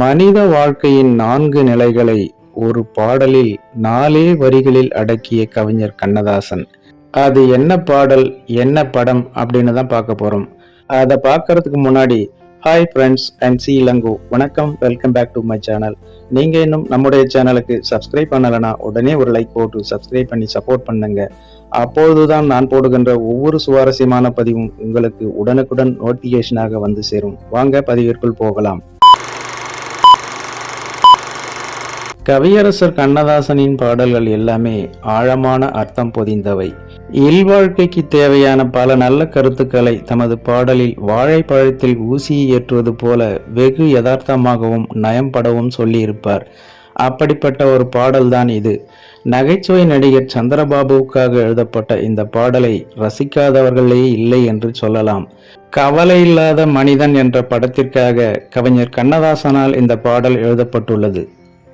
மனித வாழ்க்கையின் நான்கு நிலைகளை ஒரு பாடலில் நாலே வரிகளில் அடக்கிய கவிஞர் கண்ணதாசன். அது என்ன பாடல் என்ன படம் அப்படின்னு தான் பார்க்க போறோம். அதை பார்க்கறதுக்கு முன்னாடி hi friends and C Elango. வணக்கம் welcome back to my channel நீங்க இன்னும் நம்முடைய சேனலுக்கு சப்ஸ்கிரைப் பண்ணலைன்னா உடனே ஒரு லைக் போட்டு சப்ஸ்கிரைப் பண்ணி சப்போர்ட் பண்ணுங்க. அப்பொழுதுதான் நான் போடுகின்ற ஒவ்வொரு சுவாரஸ்யமான பதிவும் உங்களுக்கு உடனுக்குடன் நோட்டிஃபிகேஷனாக வந்து சேரும். வாங்க பதிவிற்குள் போகலாம். கவியரசர் கண்ணதாசனின் பாடல்கள் எல்லாமே ஆழமான அர்த்தம் பொதிந்தவை. இல்வாழ்க்கைக்கு தேவையான பல நல்ல கருத்துக்களை தமது பாடலில் வாழைப்பழத்தில் ஊசியை ஏற்றுவது போல வெகு யதார்த்தமாகவும் நயம்படவும் சொல்லியிருப்பார். அப்படிப்பட்ட ஒரு பாடல்தான் இது. நகைச்சுவை நடிகர் சந்திரபாபுவுக்காக எழுதப்பட்ட இந்த பாடலை ரசிக்காதவர்களே இல்லை என்று சொல்லலாம். கவலை இல்லாத மனிதன் என்ற படத்திற்காக கவிஞர் கண்ணதாசனால் இந்த பாடல் எழுதப்பட்டுள்ளது.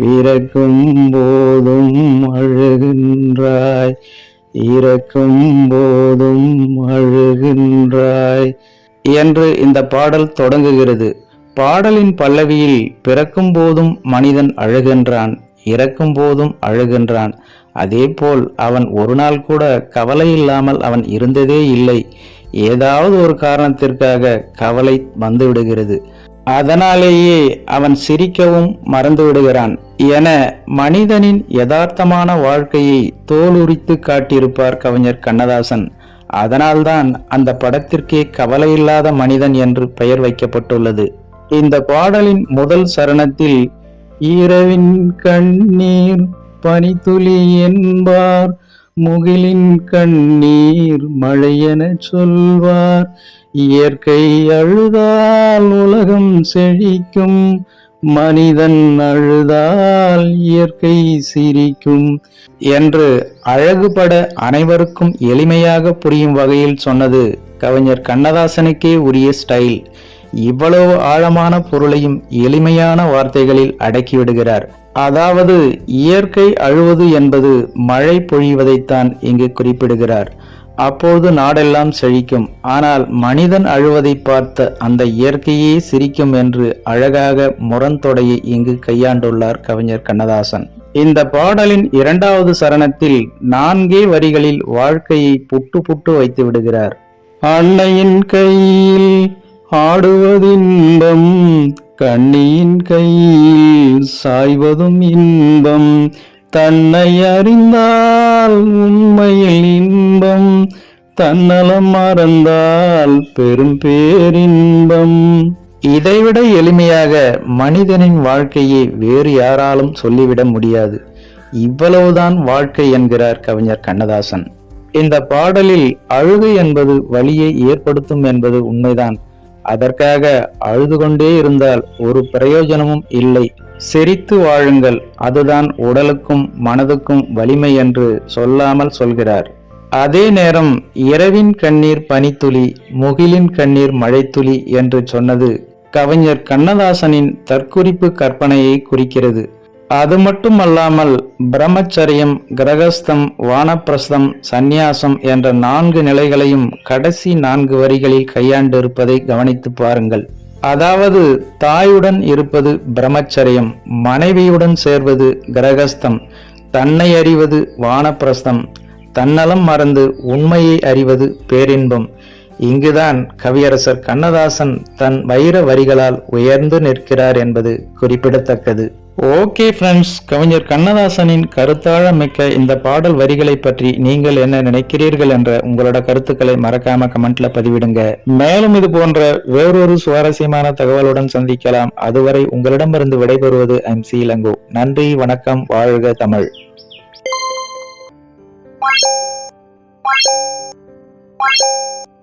பிறக்கும் போதும் அழுகின்றாய். இறக்கும் போதும் அழுகின்றாய். என்று இந்த பாடல் தொடங்குகிறது. பாடலின் பல்லவியில் பிறக்கும் போதும் மனிதன் அழுகின்றான் இறக்கும் போதும் அழுகின்றான். அதேபோல் அவன் ஒரு நாள் கூட கவலை இல்லாமல் அவன் இருந்ததே இல்லை. ஏதாவது ஒரு காரணத்திற்காக கவலை வந்துவிடுகிறது. அதனாலேயே அவன் சிரிக்கவும் மறந்து விடுகிறான் என மனிதனின் யதார்த்தமான வாழ்க்கையை தோலுரித்து காட்டியிருப்பார் கவிஞர் கண்ணதாசன். அதனால்தான் அந்த படத்திற்கே கவலையில்லாத மனிதன் என்று பெயர் வைக்கப்பட்டுள்ளது. இந்த பாடலின் முதல் சரணத்தில் இரவின் கண்ணீர் பனித்துளி என்பார் முகிலின் கண்ணீர் மழையென சொல்வார். இயற்கை அழுதால் உலகம் செழிக்கும். மனிதன் அழுதால் இயற்கை சிரிக்கும். என்று அழகுபட அனைவருக்கும் எளிமையாக புரியும் வகையில் சொன்னது கவிஞர் கண்ணதாசனுக்கே உரிய ஸ்டைல். இவ்வளவு ஆழமான பொருளையும் எளிமையான வார்த்தைகளில் அடக்கிவிடுகிறார். அதாவது இயற்கை அழுவது என்பது மழை பொழிவதைத்தான் இங்கு குறிப்பிடுகிறார். அப்போது நாடெல்லாம் செழிக்கும். ஆனால் மனிதன் அழுவதை பார்த்த அந்த இயற்கையே சிரிக்கும் என்று அழகாக முரண்தொடையை இங்கு கையாண்டுள்ளார் கவிஞர் கண்ணதாசன். இந்த பாடலின் இரண்டாவது சரணத்தில் நான்கே வரிகளில் வாழ்க்கையை புட்டு புட்டு வைத்து விடுகிறார். அன்னையின் கையில் ஆடுவதின்பம் கண்ணியின் கையில் சாய்வதும் இன்பம். தன்னை அறிந்தால் உண்மையில் இன்பம். தன்னலம் மறந்தால் பெரும் பேரின்பம். இதைவிட எளிமையாக மனிதனின் வாழ்க்கையை வேறு யாராலும் சொல்லிவிட முடியாது. இவ்வளவுதான் வாழ்க்கை என்கிறார் கவிஞர் கண்ணதாசன். இந்த பாடலில் அழுகை என்பது வலியை ஏற்படுத்தும் என்பது உண்மைதான். அதற்காக அழுது கொண்டே இருந்தால் ஒரு பிரயோஜனமும் இல்லை. சிரித்து வாழுங்கள். அதுதான் உடலுக்கும் மனதுக்கும் வலிமை என்று சொல்லாமல் சொல்கிறார். அதே நேரம் இரவின் கண்ணீர் பனித்துளி முகிலின் கண்ணீர் மழைத்துளி என்று சொன்னது கவிஞர் கண்ணதாசனின் தற்குறிப்பு கற்பனையை குறிக்கிறது. அது மட்டுமல்லாமல் பிரம்மச்சரியம் கிரகஸ்தம் வானப்பிரஸ்தம் சந்நியாசம் என்ற நான்கு நிலைகளையும் கடைசி நான்கு வரிகளில் கையாண்டிருப்பதை கவனித்து பாருங்கள். அதாவது தாயுடன் இருப்பது பிரம்மச்சரியம் மனைவியுடன் சேர்வது கிரகஸ்தம் தன்னை அறிவது வானப்பிரஸ்தம் தன்னலம் மறந்து உண்மையை அறிவது பேரின்பம். இங்குதான் கவியரசர் கண்ணதாசன் தன் வைர வரிகளால் உயர்ந்து நிற்கிறார் என்பது குறிப்பிடத்தக்கது. ஓகே ஃப்ரெண்ட்ஸ் கவிஞர் கண்ணதாசனின் கருத்தாழ மிக்க இந்த பாடல் வரிகளை பற்றி நீங்கள் என்ன நினைக்கிறீர்கள் என்ற உங்களோட கருத்துக்களை மறக்காம கமெண்ட்ல பதிவிடுங்க. மேலும் இது போன்ற வேறொரு சுவாரஸ்யமான தகவலுடன் சந்திக்கலாம். அதுவரை உங்களிடமிருந்து விடைபெறுவது ஐம் சி இளங்கோ. நன்றி வணக்கம் வாழ்க தமிழ். Thank you.